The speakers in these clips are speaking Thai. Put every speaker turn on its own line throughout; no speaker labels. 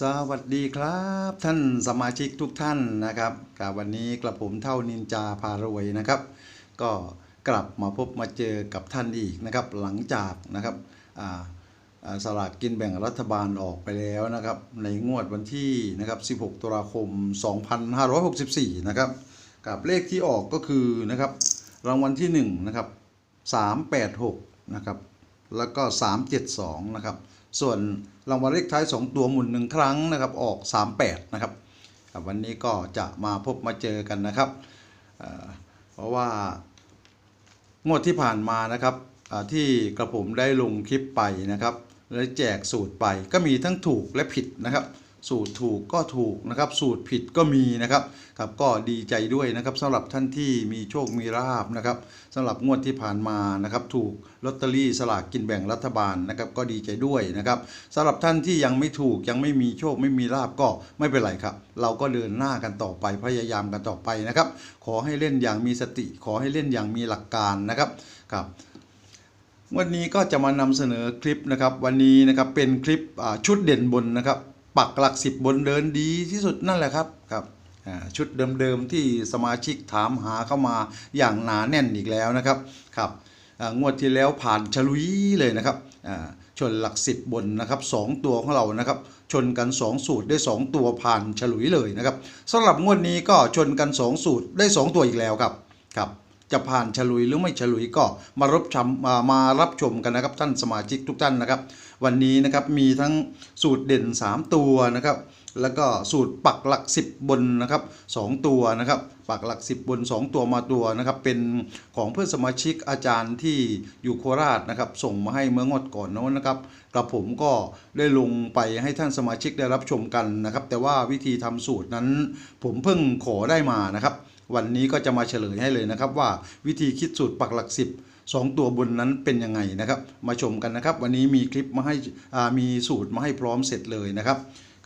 สวัสดีครับท่านสมาชิกทุกท่านนะครับกับวันนี้กระผมเท่านินจาพารวยนะครับ ก็กลับมาพบมาเจอกับท่านอีกนะครับ หลังจากนะครับสลากกินแบ่งรัฐบาลออกไปแล้วนะครับ ในงวดวันที่นะครับ 16 ตุลาคม 2564 นะครับ กับเลขที่ออกก็คือนะครับ รางวัลที่ 1 นะครับ 386 นะครับ แล้วก็ 372 นะครับ ส่วน รางวัลเลขท้าย 2 ตัวหมุนหนึ่งครั้งนะครับออก 38 นะครับครับวันนี้ก็จะมาพบมาเจอกันนะครับเเพราะว่างวดที่ผ่านมานะครับที่กระผมได้ลงคลิปไปนะครับ และแจกสูตรไปก็มีทั้งถูกและผิดนะครับ สูตรถูกก็ถูกนะครับ สูตรผิดก็มีนะครับครับก็ดีใจด้วยนะครับสำหรับท่านที่มีโชคมีลาบนะครับสำหรับงวดที่ผ่านมานะครับ ถูกลอตเตอรี่สลากกินแบ่งรัฐบาลนะครับ ก็ดีใจด้วยนะครับสำหรับท่านที่ยังไม่ถูกยังไม่มีโชคไม่มีลาบก็ไม่เป็นไรครับ เราก็เดินหน้ากันต่อไปพยายามกันต่อไปนะครับ ขอให้เล่นอย่างมีสติ ขอให้เล่นอย่างมีหลักการนะครับครับวันนี้ก็จะมานำเสนอคลิปนะครับ วันนี้นะครับเป็นคลิปชุดเด่นบนนะครับ ปักหลักสิบบนเดินดีที่สุดนั่นแหละครับครับชุดเดิมๆที่สมาชิกถามหาเข้ามาอย่างหนาแน่นอีกแล้วนะครับครับงวดที่แล้วผ่านฉลุยเลยนะครับชนหลักสิบบนนะครับสองตัวของเรานะครับ ชนกัน 2 สูตรได้ 2 ตัวผ่านฉลุยเลยนะครับสำหรับงวดนี้ก็ชนกัน 2 สูตรได้ 2 ตัวอีกแล้วครับครับ จะผ่านฉลุยหรือไม่ฉลุยก็มารับชมมามารับชมกันนะครับท่านสมาชิกทุกท่านนะครับ วันนี้นะครับมีทั้งสูตรเด่น 3 ตัวนะครับ แล้วก็สูตรปักหลัก 10 บนนะครับ 2 ตัวนะครับ ปักหลัก 10 บน 2 ตัวมาตัวนะครับ เป็นของเพื่อนสมาชิกอาจารย์ที่อยู่โคราชนะครับ ส่งมาให้เมื่องดก่อนโน้นนะครับกระผมก็ได้ลงไปให้ท่านสมาชิกได้รับชมกันนะครับ แต่ว่าวิธีทำสูตรนั้นผมเพิ่งขอได้มานะครับ วันนี้ก็จะมาเฉลยให้เลยนะครับว่าวิธีคิดสูตรปักหลักสิบสองตัวบนนั้นเป็นยังไงนะครับ มาชมกันนะครับ วันนี้มีคลิปมาให้อ่ามีสูตรมาให้พร้อมเสร็จเลยนะครับ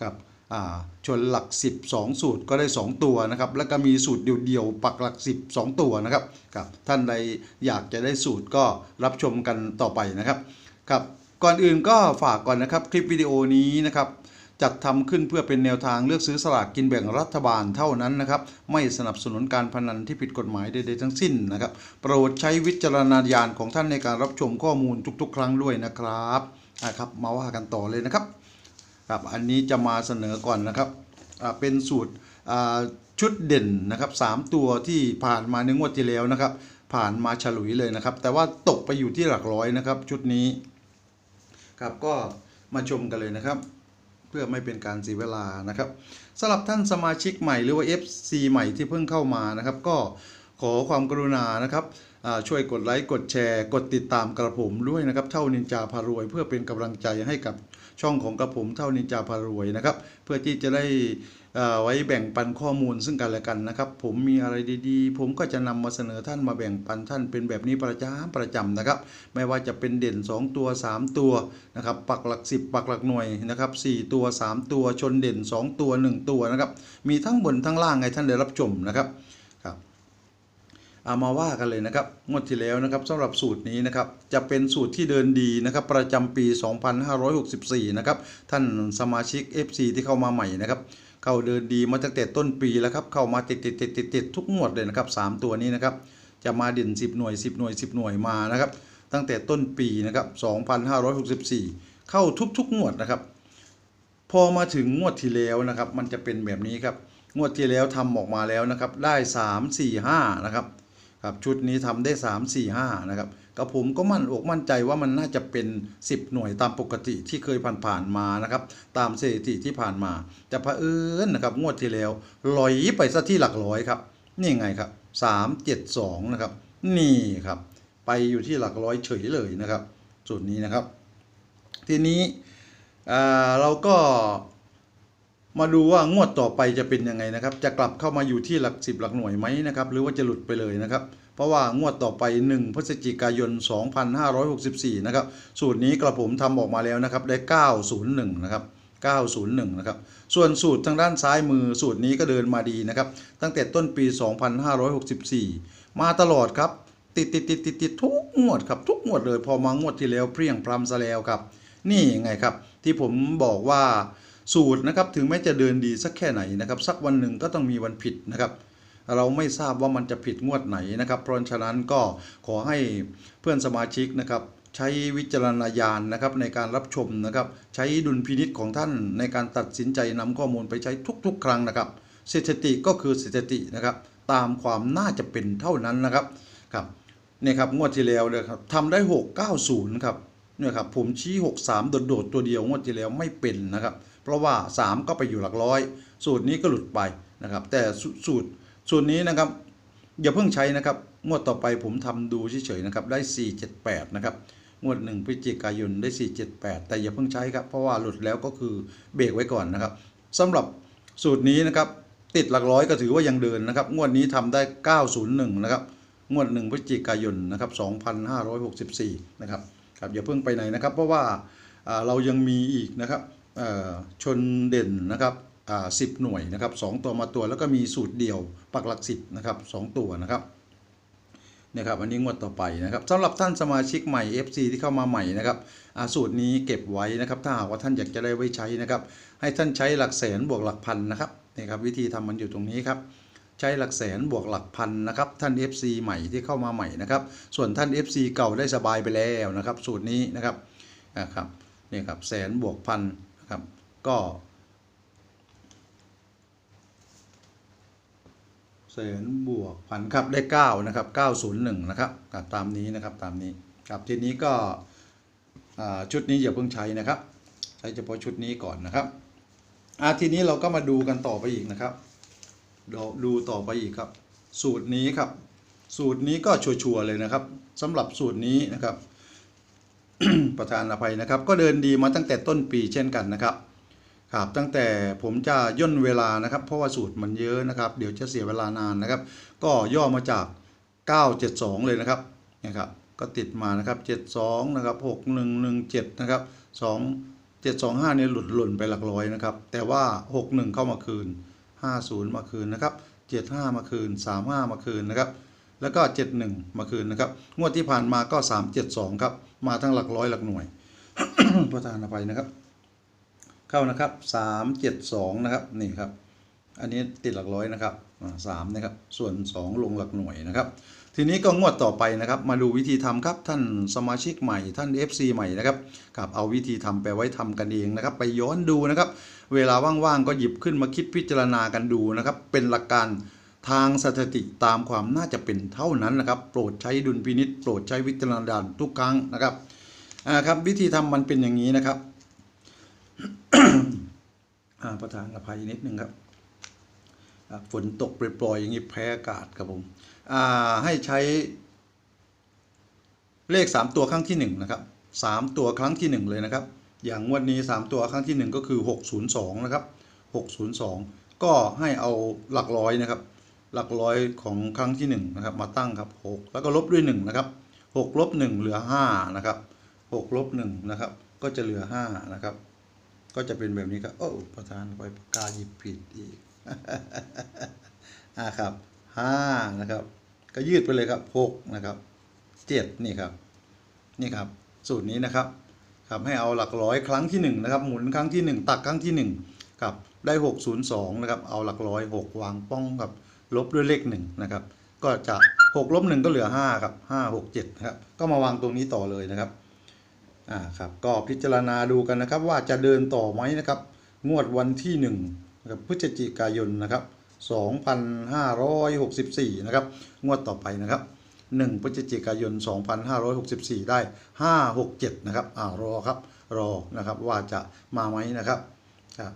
กับอ่าชนหลัก 10 2 สูตรก็ได้ 2 ตัวนะครับ แล้วก็มีสูตรเดียวๆปักหลัก 10 2 ตัวนะครับครับ ท่านใดอยากจะได้สูตรก็รับชมกันต่อไปนะครับครับก่อนอื่นก็ฝากก่อนนะครับคลิปวิดีโอนี้นะครับ จัดทำขึ้นเพื่อเป็นแนวทางเลือกซื้อสลากกินแบ่งรัฐบาลเท่านั้นนะครับ ไม่สนับสนุนการพนันที่ผิดกฎหมายใดๆทั้งสิ้นนะครับ โปรดใช้วิจารณญาณของท่านในการรับชมข้อมูลทุกๆ ครั้งด้วยนะครับนะครับมาว่ากันต่อเลยนะครับครับอันนี้จะมาเสนอก่อนนะครับเป็นสูตรชุดเด่นนะครับสามตัวที่ผ่านมาในงวดที่แล้วนะครับ ผ่านมาฉลุยเลยนะครับ แต่ว่าตกไปอยู่ที่หลักร้อยนะครับ ชุดนี้ครับก็มาชมกันเลยนะครับ เพื่อไม่เป็นการเสียเวลานะครับสำหรับท่านสมาชิกใหม่หรือว่า FC ใหม่ที่เพิ่งเข้ามานะครับ ก็ขอความกรุณานะครับช่วยกดไลค์กดแชร์ กดติดตามกระผมด้วยนะครับเท่านินจาพารวย เพื่อเป็นกำลังใจให้กับช่องของกระผมเท่านินจาพารวยนะครับ เพื่อที่จะได้ ไว้แบ่งปันข้อมูลซึ่งกันและกันนะครับ ผมมีอะไรดีๆ ผมก็จะนำมาเสนอท่านมาแบ่งปันท่านเป็นแบบนี้ประจำประจำนะครับ ไม่ว่าจะเป็นเด่น 2 ตัว 3 ตัวนะครับปักหลัก 10 ปักหลักหน่วยนะครับ4ตัว 3 ตัวชนเด่น 2 ตัว 1 ตัวนะครับมีทั้งบนทั้งล่างให้ท่านได้รับชมนะครับครับเอามาว่ากันเลยนะครับงวดที่แล้วนะครับสำหรับสูตรนี้นะครับจะเป็นสูตรที่เดินดีนะครับประจำปี 2564 นะครับท่านสมาชิก FC ที่เข้ามาใหม่นะครับ เข้าเดินดีมาตั้งแต่ต้นปีแล้วครับเข้ามาติดติดติดติดติดทุกงวดเลยนะครับสามตัวนี้นะครับจะมาเด่น 10 หน่วย 10 หน่วย 10 หน่วยมานะครับตั้งแต่ต้นปีนะครับ2564 เข้าทุกๆงวดนะครับ พอมาถึงงวดที่แล้วนะครับมันจะเป็นแบบนี้ครับงวดที่แล้วทำออกมาแล้วนะครับได้ 3 4 5นะครับครับชุดนี้ทำได้ 3 4 5นะครับ กับผมก็มั่นอกมั่นใจว่ามันน่าจะเป็น 10 หน่วยตามปกติที่เคยผ่านๆมานะครับ ตามสถิติที่ผ่านมาแต่เผอิญนะครับงวดที่แล้วลอยไปซะที่หลักร้อยครับ นี่ไงครับ 372 นะครับ นี่ครับ ไปอยู่ที่หลักร้อยเฉยเลยนะครับส่วนนี้นะครับ ทีนี้เราก็มาดูว่างวดต่อไปจะเป็นยังไงนะครับ จะกลับเข้ามาอยู่ที่หลักสิบหลักหน่วยไหมนะครับ หรือว่าจะหลุดไปเลยนะครับ เพราะว่างวดต่อไป 1 พฤศจิกายน 2564 นะครับ สูตรนี้กระผมทำออกมาแล้วนะครับ ได้ 901 นะครับ 901 นะครับ ส่วนสูตรทางด้านซ้ายมือสูตรนี้ก็เดินมาดีนะครับ ตั้งแต่ต้นปี 2564 มาตลอดครับ ติดติดติดติดติดทุกงวดครับ ทุกงวดเลย พอมางวดที่แล้วเพียงพรำซะแล้วครับ นี่ไงครับ ที่ผมบอกว่าสูตรนะครับ ถึงแม้จะเดินดีสักแค่ไหนนะครับ สักวันหนึ่งก็ต้องมีวันผิดนะครับ เราไม่ทราบว่ามันจะผิดงวดไหนนะครับ เพราะฉะนั้นก็ขอให้เพื่อนสมาชิกนะครับใช้วิจารณญาณนะครับในการรับชมนะครับ ใช้ดุลพินิษของท่านในการตัดสินใจนำข้อมูลไปใช้ทุกๆ ครั้งนะครับสถิติก็คือสถิตินะครับ ตามความน่าจะเป็นเท่านั้นนะครับครับเนี่ยครับงวดที่แล้วเนี่ยครับทำได้ 690ครับเนี่ยครับผมชี้ 63 โดดๆตัวเดียวงวดที่แล้วไม่เป็นนะครับ เพราะว่า 3 ก็ไปอยู่หลักร้อย สูตรนี้ก็หลุดไปนะครับ แต่สูตร สูตรนี้นะครับอย่าเพิ่งใช้นะครับ งวดต่อไปผมทำดูเฉยๆนะครับได้ 478 นะครับ งวดหนึ่งพฤศจิกายนได้ 478 แต่อย่าเพิ่งใช้ครับ เพราะว่าหลุดแล้วก็คือเบรกไว้ก่อนนะครับสำหรับสูตรนี้นะครับ ติดหลักร้อยก็ถือว่ายังเดินนะครับ งวดนี้ทำได้ 901 นะครับ งวดหนึ่งพฤศจิกายนนะครับ 2564 นะครับครับอย่าเพิ่งไปไหนนะครับ เพราะว่าเรายังมีอีกนะครับชนเด่นนะครับ อ่า10หน่วยนะครับสองตัวมาตัวแล้วก็มีสูตรเดียวปักหลักสิบนะครับสองตัวนะครับเนี่ยครับอันนี้งวดต่อไปนะครับสำหรับท่านสมาชิกใหม่ FC ที่เข้ามาใหม่นะครับสูตรนี้เก็บไว้นะครับถ้าหากว่าท่านอยากจะได้ไว้ใช้นะครับ ให้ท่านใช้หลักแสนบวกหลักพันนะครับนี่ครับวิธีทำมันอยู่ตรงนี้ครับใช้หลักแสนบวกหลักพันนะครับท่าน FC ใหม่ที่เข้ามาใหม่นะครับ ส่วนท่าน FC เก่าได้สบายไปแล้วนะครับ สูตรนี้นะครับนะครับนี่ครับแสนบวกพันนะครับก็ แสนบวกพันครับได้9นะครับ901นะครับครับตามนี้นะครับตามนี้ครับทีนี้ก็ชุดนี้อย่าเพิ่งใช้นะครับใช้เฉพาะชุดนี้ก่อนนะครับอาทีนี้เราก็มาดูกันต่อไปอีกนะครับเราดูต่อไปอีกครับ สูตรนี้ครับ สูตรนี้ก็ชัวร์ๆเลยนะครับสำหรับสูตรนี้นะครับ ประธานอภัยนะครับ ก็เดินดีมาตั้งแต่ต้นปีเช่นกันนะครับ ครับตั้งแต่ผมจะย่นเวลานะครับ เพราะว่าสูตรมันเยอะนะครับ เดี๋ยวจะเสียเวลานานนะครับ ก็ย่อมาจาก 972 เลยนะครับนะครับก็ติดมานะครับ 72 นะครับ 6117 นะครับ 2 725 เนี่ยหลุดหล่นไปหลักร้อยนะครับ แต่ว่า 61 เข้ามาคืน 50 มาคืนนะครับ 75 มาคืน 35 มาคืนนะครับ แล้วก็ 71 มาคืนนะครับ งวดที่ผ่านมาก็ 372 ครับ มาทั้งหลักร้อยหลักหน่วย ประธานอภัยนะครับ เข้านะครับ372นะครับนี่ครับ อันนี้ติดหลักร้อยนะครับสามนะครับส่วน 2 ลงหลักหน่วยนะครับ ทีนี้ก็งวดต่อไปนะครับ มาดูวิธีทำครับท่านสมาชิกใหม่ท่าน FC ใหม่นะครับครับเอาวิธีทำไปไว้ทำกันเองนะครับ ไปย้อนดูนะครับ เวลาว่างๆก็หยิบขึ้นมาคิดพิจารณากันดูนะครับ เป็นหลักการทางสถิติตามความน่าจะเป็นเท่านั้นนะครับ โปรดใช้ดุลพินิษโปรดใช้วิจารณญาณทุกครั้งนะครับอ่าครับวิธีทำมันเป็นอย่างนี้นะครับ ประธานอภัยนิดนึงครับฝนตกปล่อยๆอย่างนี้แพ้อากาศครับผมให้ใช้เลข 3 ตัวครั้งที่1นะครับ3ตัวครั้งที่ 1 เลยนะครับ อย่างงวดนี้ 3 ตัวครั้งที่ 1 ก็คือ 602 นะครับ 602 ก็ให้เอาหลักร้อยนะครับ หลักร้อยของครั้งที่1นะครับมาตั้งครับ6แล้วก็ลบด้วย1นะครับ6ลบ1เหลือ5นะครับ6ลบ1นะครับก็จะเหลือ5นะครับ ก็จะเป็นแบบนี้ครับโอ้ประธานไปปากกาหยิบผิดอีกอ่าครับห้านะครับ ก็ยืดไปเลยครับหกนะครับเจ็ดนี่ครับ นี่ครับ สูตรนี้นะครับ ครับให้เอาหลักร้อยครั้งที่หนึ่งนะครับ หมุนครั้งที่หนึ่งตักครั้งที่หนึ่งครับได้หกศูนย์สองนะครับ เอาหลักร้อยหกวางป้องกับลบด้วยเลขหนึ่งนะครับ ก็จะหกลบหนึ่งก็เหลือห้าครับห้าหกเจ็ดนะครับ ก็มาวางตรงนี้ต่อเลยนะครับ อ่าครับก็พิจารณาดูกันนะครับ ว่าจะเดินต่อไหมนะครับ งวดวันที่1นะครับพฤศจิกายนนะครับ2564นะครับงวดต่อไปนะครับ 1พฤศจิกายน 2564 ได้ 567นะครับอ่ารอครับรอนะครับว่าจะมาไหมนะครับครับ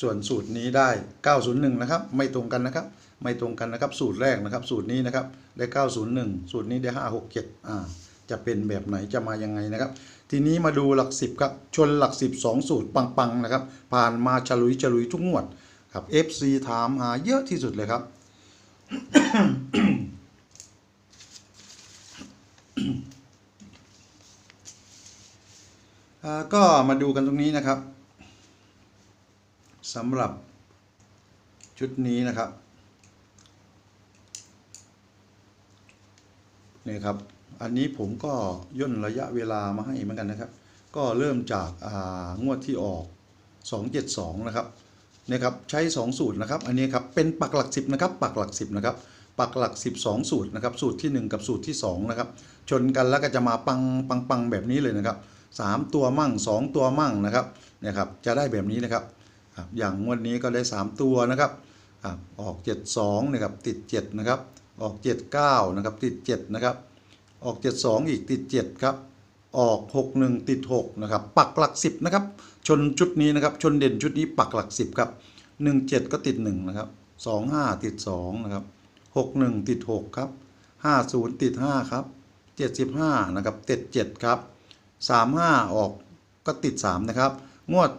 ส่วนสูตรนี้ได้ 901 นะครับ ไม่ตรงกันนะครับ ไม่ตรงกันนะครับ สูตรแรกนะครับ สูตรนี้นะครับ ได้ 901 สูตรนี้ได้ 567 อ่า จะเป็นแบบไหนจะมายังไงนะครับ ทีนี้มาดูหลักสิบครับ ชนหลักสิบสองสูตรปังๆนะครับ ผ่านมาฉลุยฉลุยทุกงวดครับ FC ถามหาเยอะที่สุดเลยครับ ก็มาดูกันตรงนี้นะครับสำหรับชุดนี้นะครับนี่ครับ อันนี้ผมก็ย่นระยะเวลามาให้เหมือนกันนะครับ ก็เริ่มจากางวดที่ออก 272 นะครับนี่ยครับใช้ 2 สูตรนะครับอันนี้ครับเป็นปักหลัก 10นะครับปักหลัก 10นะครับปักหลัก 12 สูตรนะครับสูตรที่ 1 กับสูตรที่2นะครับชนกันแล้วก็จะมาปังปังปังแบบนี้เลยนะครับ 3 ตัวมั่ง 2 ตัวมั่งนะครับนี่ยครับจะได้แบบนี้นะครับอย่างงวดนี้ก็ได้ 3 ตัวนะครับครับออก 72นะครับติด7นะครับออก 79นะครับติด7นะครับ ออก 72 อีกติด 7 ครับ ออก 61 ติด 6 นะครับ ปักหลัก 10 นะครับ ชนชุดนี้นะครับ ชนเด่นชุดนี้ปักหลัก 10 ครับ 17 ก็ติด 1 นะครับ 25 ติด 2 นะครับ 61 ติด 6 ครับ 50 ติด 5 ครับ 75 นะครับ ติด 7 ครับ 35 ออกก็ติด 3 นะครับ งวด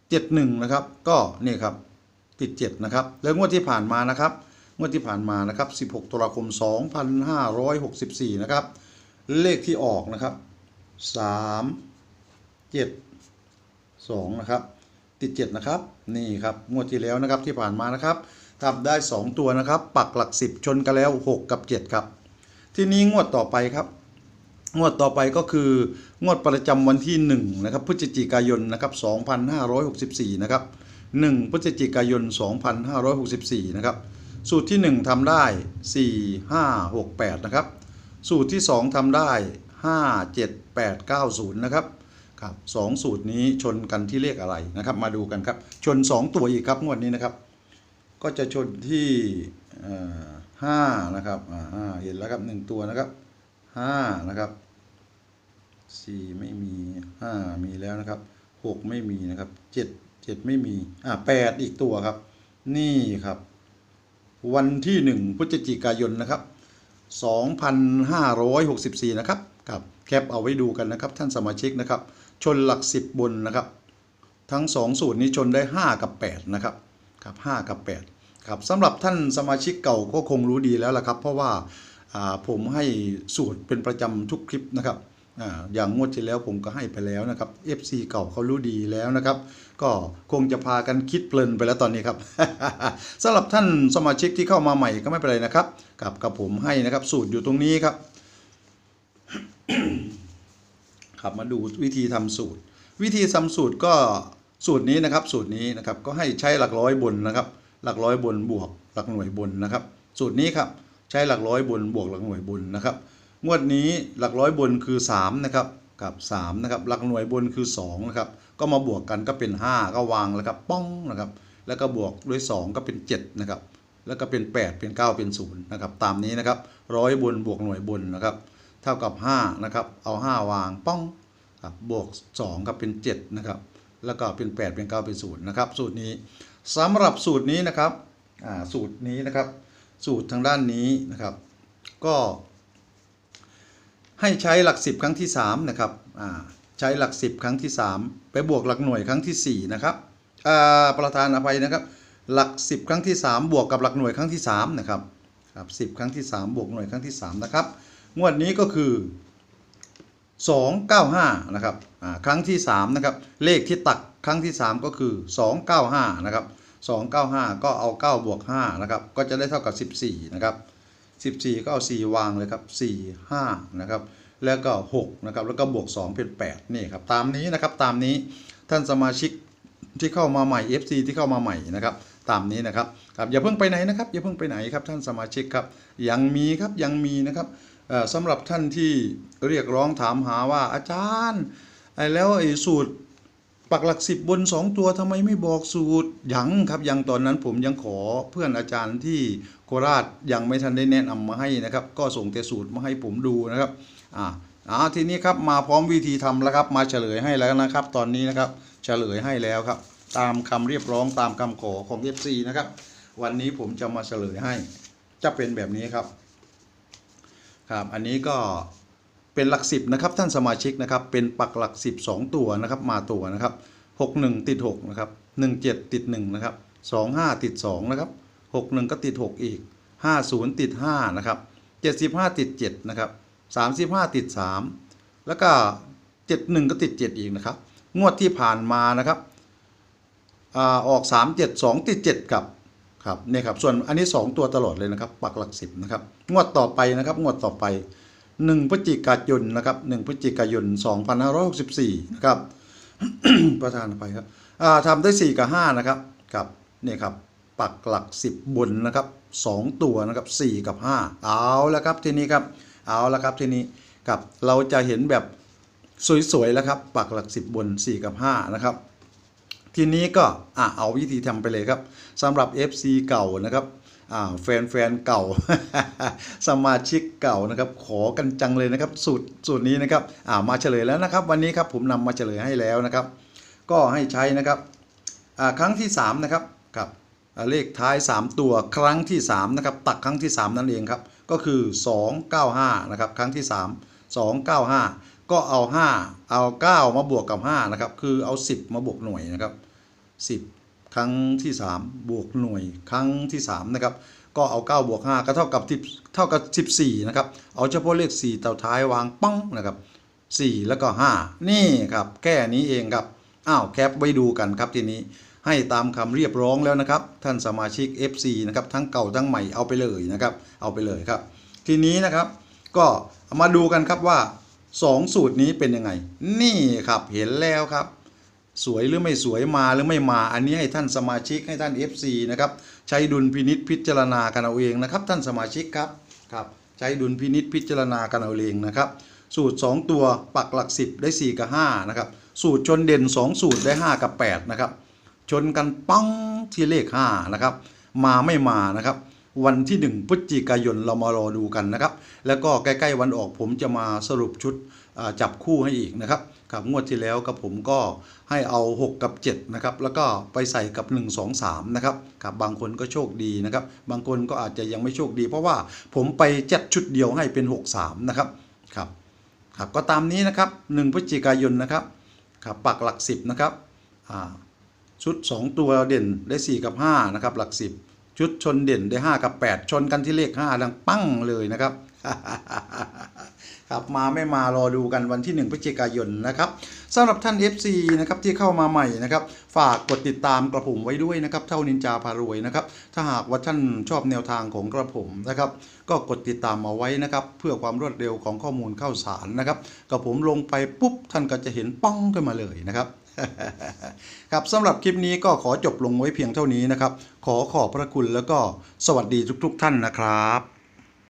71 นะครับ ก็นี่ครับ ติด 7 นะครับ แล้วงวดที่ผ่านมานะครับ งวดที่ผ่านมานะครับ 16 ตุลาคม 2564 นะครับ เลขที่ออกนะครับ 3 7 2 นะครับ ติด 7 นะครับ นี่ครับ งวดที่แล้วนะครับที่ผ่านมานะครับทำได้ 2 ตัวนะครับ ปักหลัก 10 ชนกันแล้ว 6 กับ 7 ครับ ทีนี้งวดต่อไปครับงวดต่อไปก็คืองวดประจำวันที่1นะครับพฤศจิกายนนะครับ2564 นะครับ 1 พฤศจิกายน 2564 นะครับ สูตรที่ 1ทำได้ 4 5 6 8 นะครับ สูตรที่ 2ทำได้ 5 7 8 9 0 นะครับ ครับสองสูตรนี้ชนกันที่เลขอะไรนะครับ มาดูกันครับ ชน 2 ตัวอีกครับงวดนี้นะครับ ก็จะชนที่ห้านะครับห้าเห็นแล้วครับหนึ่งตัวนะครับห้านะครับสี่ไม่มีห้ามีแล้วนะครับหกไม่มีนะครับเจ็ดเจ็ดไม่มีอ่าแปดอีกตัวครับ นี่ครับ วันที่หนึ่งพฤศจิกายนนะครับ 2,564 นะครับครับแคปเอาไว้ดูกันนะครับ ท่านสมาชิกนะครับ ชนหลัก 10 บนนะครับ ทั้ง 2 สูตรนี้ชนได้ 5 กับ 8 นะครับครับ5กับ 8 ครับสำหรับท่านสมาชิกเก่าก็คงรู้ดีแล้วล่ะครับ เพราะว่าผมให้สูตรเป็นประจำทุกคลิปนะครับ อย่างงวดที่แล้วผมก็ให้ไปแล้วนะครับ FC เก่าเขารู้ดีแล้วนะครับ ก็คงจะพากันคิดเพลินไปแล้วตอนนี้ครับสำหรับท่านสมาชิกที่เข้ามาใหม่ก็ไม่เป็นไรนะครับกับกับผมให้นะครับ สูตรอยู่ตรงนี้ครับครับมาดูวิธีทำสูตร วิธีทำสูตรก็สูตรนี้นะครับ สูตรนี้นะครับก็ให้ใช้หลักร้อยบนนะครับ หลักร้อยบนบวกหลักหน่วยบนนะครับ สูตรนี้ครับใช้หลักร้อยบนบวกหลักหน่วยบนนะครับ งวดนี้หลักร้อยบนคือ 3 นะครับกับ3นะครับหลักหน่วยบนคือ2นะครับก็มาบวกกันก็เป็น 5 ก็วางแล้วครับป้องนะครับแล้วก็บวกด้วย 2 ก็เป็น7นะครับแล้วก็เป็น 8 เป็น 9 เป็น0นะครับตามนี้นะครับร้อยบนบวกหน่วยบนนะครับเท่ากับ5นะครับเอา 5 วางป้องครับบวก2ครับเป็น7นะครับแล้วก็เป็น 8 เป็น 9 เป็น0นะครับสูตรนี้สำหรับสูตรนี้นะครับอ่าสูตรนี้นะครับ สูตรทางด้านนี้นะครับ ก็ ให้ใช้หลัก 10 ครั้งที่3นะครับใช้หลัก 10 ครั้งที่ 3 ไปบวกหลักหน่วยครั้งทีสี่4นะครับประธานอภัยนะครับ หลัก 10 ครั้งที่ 3 บวกกับหลักหน่วยครั้งที่3นะครับครับ10 ครั้งที่ 3 บวกหน่วยครั้งที่ 3 นะครับ งวดนี้ก็คือ 295 นะครับครั้งที่ 3 นะครับ เลขที่ตักครั้งที่ 3 ก็คือ 295 นะครับ 295 ก็เอา 9 บวก 5 นะครับ ก็จะได้เท่ากับ 14 นะครับ 14 ก็เอา 4 วางเลยครับ 4 5 นะครับ แล้วก็ 6 นะครับ แล้วก็บวก 2 เป็น 8 นี่ครับ ตามนี้นะครับ ตามนี้ ท่านสมาชิกที่เข้ามาใหม่ FC ที่เข้ามาใหม่นะครับ ตามนี้นะครับครับอย่าเพิ่งไปไหนนะครับ อย่าเพิ่งไปไหนครับท่านสมาชิกครับ ยังมีครับ ยังมีนะครับสำหรับท่านที่เรียกร้องถามหาว่าอาจารย์ไอ้แล้วไอ้สูตร ปักหลักสิบบนสองตัวทำไมไม่บอกสูตรยังครับยังตอนนั้นผมยังขอเพื่อนอาจารย์ที่โคราชยังไม่ทันได้แนะนำมาให้นะครับ ก็ส่งแต่สูตรมาให้ผมดูนะครับอ่าอ่าทีนี้ครับมาพร้อมวิธีทำแล้วครับมาเฉลยให้แล้วนะครับ ตอนนี้นะครับเฉลยให้แล้วครับ ตามคำเรียกร้องตามคำขอของ FC นะครับ วันนี้ผมจะมาเฉลยให้ จะเป็นแบบนี้ครับ ครับ อันนี้ก็ เป็นหลักสิบนะครับท่านสมาชิกนะครับเป็นปักหลักสิบสองตัวนะครับมาตัวนะครับหกหนึ่งติดหกนะครับหนึ่งเจ็ดติดหนึ่งนะครับสองห้าติดสองนะครับหกหนึ่งก็ติดหกอีกห้าศูนย์ติดห้านะครับเจ็ดสิบห้าติดเจ็ดนะครับสามสิบห้าติดสามแล้วก็เจ็ดหนึ่งก็ติดเจ็ดอีกนะครับงวดที่ผ่านมานะครับออกสามเจ็ดสองติดเจ็ดกับครับเนี่ยครับส่วนอันนี้ 2 ตัวตลอดเลยนะครับ ปักหลักสิบนะครับ งวดต่อไปนะครับ งวดต่อไป 1พฤศจิกายนนะครับ1พฤศจิกายน2564นะครับประธานอภัยครับทำได้ 4 กับ 5 นะครับกับนี่ครับปักหลัก 10 บนนะครับ 2 ตัวนะครับ 4 กับ 5 เอาแล้วครับทีนี้ครับเอาแล้วครับทีนี้ครับเราจะเห็นแบบสวยๆแล้วครับ ปักหลัก 10 บน 4 กับ 5 นะครับ ทีนี้ก็อะเอาวิธีทำไปเลยครับสำหรับ FC เก่านะครับ แฟนแฟนเก่า สมาชิกเก่านะครับ ขอกันจังเลยนะครับ สูตรสูตรนี้นะครับมาเฉลยแล้วนะครับ วันนี้ครับผมนำมาเฉลยให้แล้วนะครับ ก็ให้ใช้นะครับครั้งที่ 3 นะครับกับเลขท้าย 3 ตัวครั้งที่ 3 นะครับ ตักครั้งที่ 3 นั่นเองครับ ก็คือ 295 นะครับ ครั้งที่ 3 295 ก็เอา 5 เอา 9 มาบวกกับ 5 นะครับ คือเอา 10 มาบวกหน่วยนะครับ 10 ครั้งที่ 3 บวกหน่วยครั้งที่3นะครับก็เอา9บวก5ก็เท่ากับ10เท่ากับ 14นะครับเอาเฉพาะเลข4เต่าท้ายวางป้องนะครับ4 แล้วก็ 5 นี่ครับแค่นี้เองครับอ้าวแคปไว้ดูกันครับทีนี้ให้ตามคำเรียบร้องแล้วนะครับ ท่านสมาชิก FC นะครับทั้งเก่าทั้งใหม่เอาไปเลยนะครับ เอาไปเลยครับ ทีนี้นะครับก็มาดูกันครับว่า 2 สูตรนี้เป็นยังไง นี่ครับเห็นแล้วครับ สวยหรือไม่สวยมาหรือไม่มา อันนี้ให้ท่านสมาชิกให้ท่าน FC นะครับใช้ดุลพินิษพิจารณากันเอาเองนะครับ ท่านสมาชิกครับครับใช้ดุลพินิษพิจารณากันเอาเองนะครับ สูตร 2 ตัวปักหลัก 10 ได้ 4 กับ 5 นะครับ สูตรชนเด่น 2 สูตรได้ 5 กับ 8 นะครับ ชนกันปังที่เลข 5 นะครับ มาไม่มานะครับ วันที่ 1พฤศจิกายนเรามารอดูกันนะครับ แล้วก็ใกล้ๆวันออกผมจะมาสรุปชุดจับคู่ให้อีกนะครับครับงวดที่แล้วกับผมก็ให้เอา 6 กับ7นะครับแล้วก็ไปใส่กับ 1 2 3นะครับครับบางคนก็โชคดีนะครับ บางคนก็อาจจะยังไม่โชคดี เพราะว่าผมไปจัดชุดเดียวให้เป็น 6 3นะครับครับครับก็ตามนี้นะครับ1พฤศจิกายนนะครับครับปักหลัก 10นะครับชุด 2 ตัวเด่นได้ 4 กับ5นะครับหลัก 10 ชุดชนเด่นได้5กับ8ชนกันที่เลข5ดังปั้งเลยนะครับ ครับมาไม่มารอดูกันวันที่ 1พฤศจิกายนนะครับสำหรับท่าน FC นะครับที่เข้ามาใหม่นะครับ ฝากกดติดตามกระผมไว้ด้วยนะครับ เท่านินจาพารวยนะครับ ถ้าหากว่าท่านชอบแนวทางของกระผมนะครับ ก็กดติดตามเอาไว้นะครับ เพื่อความรวดเร็วของข้อมูลเข้าสารนะครับกระผมลงไปปุ๊บท่านก็จะเห็นป้องขึ้นมาเลยนะครับ ครับสำหรับคลิปนี้ก็ขอจบลงไว้เพียงเท่านี้นะครับ ขอขอบพระคุณแล้วก็สวัสดีทุกๆ ท่านนะครับ